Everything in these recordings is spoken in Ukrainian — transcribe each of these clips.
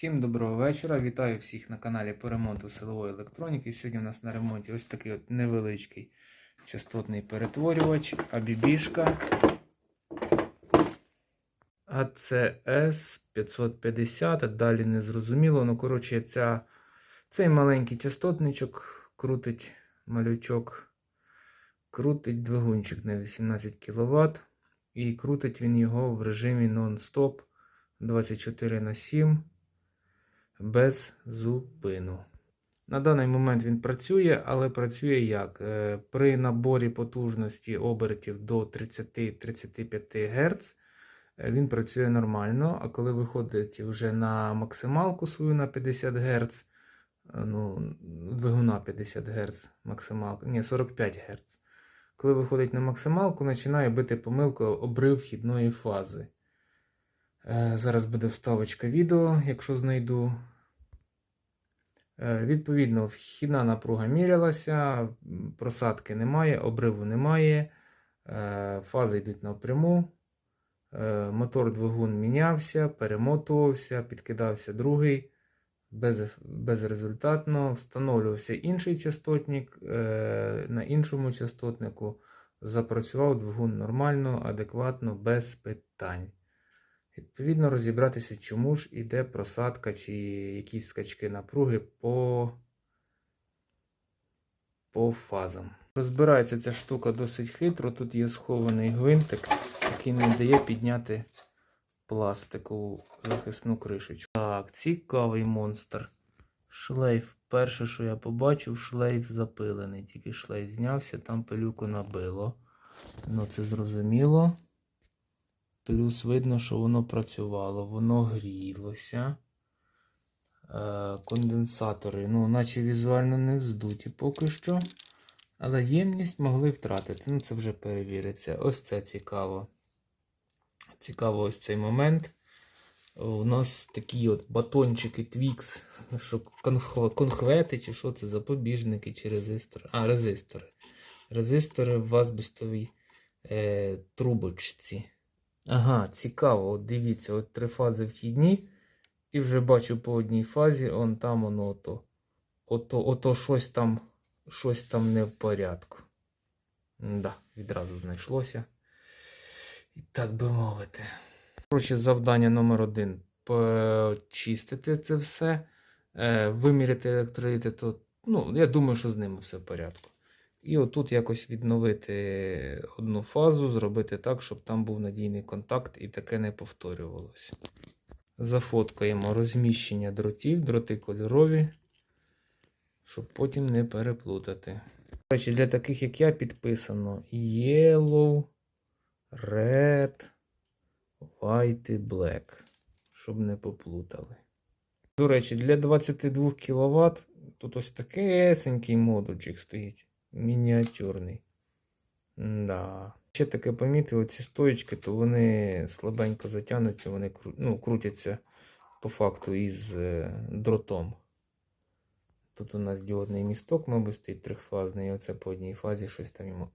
Всім доброго вечора. Вітаю всіх на каналі по ремонту силової електроніки. Сьогодні у нас на ремонті ось такий от невеличкий частотний перетворювач, абібішка ACS 550. Далі не зрозуміло. Ну, коротше, ця, цей маленький частотничок крутить малючок, крутить двигунчик на 18 кВт. І крутить він його в режимі нон-стоп 24 на 7 без зупину. На даний момент він працює, але працює як? Е, При наборі потужності обертів до 30-35 Гц е, він працює нормально, а коли виходить вже на максималку свою на 50 Гц, е, ну, двигуна 50 Гц максималка, ні, 45 Гц. Коли виходить на максималку, починає бити помилку обрив вхідної фази. Зараз буде вставочка відео, якщо знайду. Е, Відповідно, вхідна напруга мірялася, просадки немає, обриву немає, е, фази йдуть напряму. Е, Мотор двигун мінявся, перемотувався, підкидався другий. Без, безрезультатно встановлювався інший частотник. На іншому частотнику запрацював двигун нормально, адекватно, без питань. Відповідно, розібратися, чому ж іде просадка чи якісь скачки напруги по, по фазам. Розбирається ця штука досить хитро. Тут є схований гвинтик, який не дає підняти пластикову захисну кришечку. Так, цікавий монстр. Шлейф. Перше, що я побачив, шлейф запилений. Тільки шлейф знявся, там пилюку набило. Ну, це зрозуміло. Плюс видно, що воно працювало, воно грілося. Е, конденсатори, ну, наче візуально не вздуті поки що. Але ємність могли втратити. Ну, це вже перевіриться. Ось це цікаво. Цікаво ось цей момент. У нас такі от батончики Twix, що конхвети, чи що це, запобіжники, чи резистори. А, резистори. Резистори в азбестовій е, трубочці. Ага, цікаво. От дивіться, от три фази вхідні. І вже бачу по одній фазі, он там воно ото. Ото, ото щось там, щось там не в порядку. Да, відразу знайшлося. І так би мовити. Коротше, завдання номер один почистити це все, е, виміряти електроліти, то ну, я думаю, що з ними все в порядку. І отут якось відновити одну фазу, зробити так, щоб там був надійний контакт і таке не повторювалося. Зафоткаємо розміщення дротів, дроти кольорові, щоб потім не переплутати. До речі, для таких, як я, підписано Yellow, Red, White і Black, щоб не поплутали. До речі, для 22 кВт тут ось такесенький модульчик стоїть. Мініатюрний. Да. Ще таке помітив, оці стоїчки, то вони слабенько затягнуться, вони ну, крутяться по факту із е, дротом. Тут у нас діодний місток, мабуть, стоїть трьохфазний, і оце по одній фазі щось там йому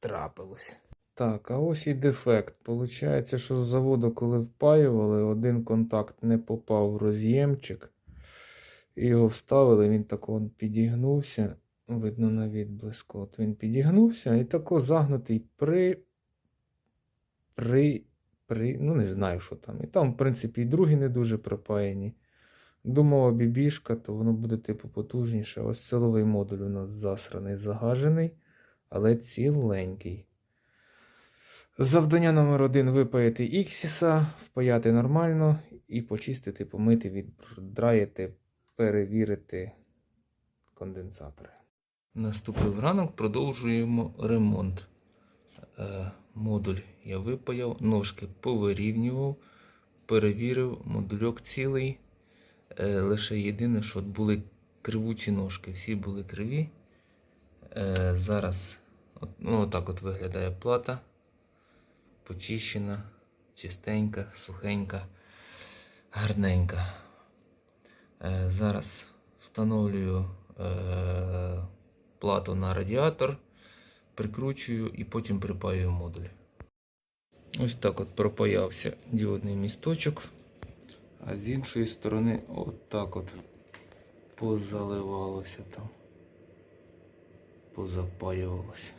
трапилось. Так, а ось і дефект. Получається, що з заводу, коли впаювали, один контакт не попав в роз'ємчик. І його вставили, він так он підігнувся. Видно на відблиску. От він підігнувся і тако загнутий при. При. При. Ну, не знаю, що там. І там, в принципі, і другі не дуже припаяні. Думав, бібішка, то воно буде типу потужніше. Ось силовий модуль у нас засраний, загажений, але ціленький. Завдання номер один випаяти іксіса, впаяти нормально і почистити, помити, віддраїти, перевірити конденсатори. Наступив ранок, продовжуємо ремонт. Е, модуль я випаяв, ножки повирівнював, перевірив, модульок цілий. Е, лише єдине, що були кривучі ножки, всі були криві. Е, зараз от, ну, отак от виглядає плата. Почищена, чистенька, сухенька, гарненька. Зараз встановлюю плату на радіатор, прикручую і потім припаюю модуль. Ось так от пропаявся діодний місточок. А з іншої сторони отак от позаливалося там. Позапаювалося.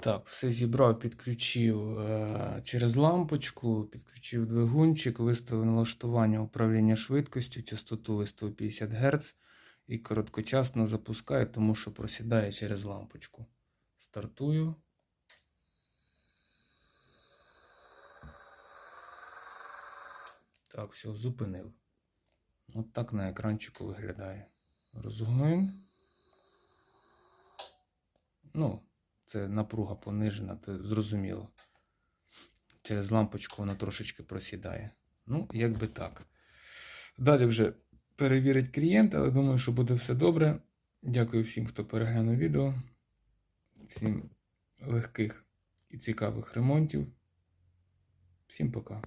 Так, все зібрав, підключив е, через лампочку, підключив двигунчик, виставив налаштування управління швидкістю, частоту виставив 50 Гц і короткочасно запускаю, тому що просідає через лампочку. Стартую. Так, все, зупинив. От так на екранчику виглядає. Розгон. Ну, це напруга понижена, то зрозуміло. Через лампочку вона трошечки просідає. Ну, як би так. Далі вже перевірить клієнт, але думаю, що буде все добре. Дякую всім, хто переглянув відео. Всім легких і цікавих ремонтів. Всім пока.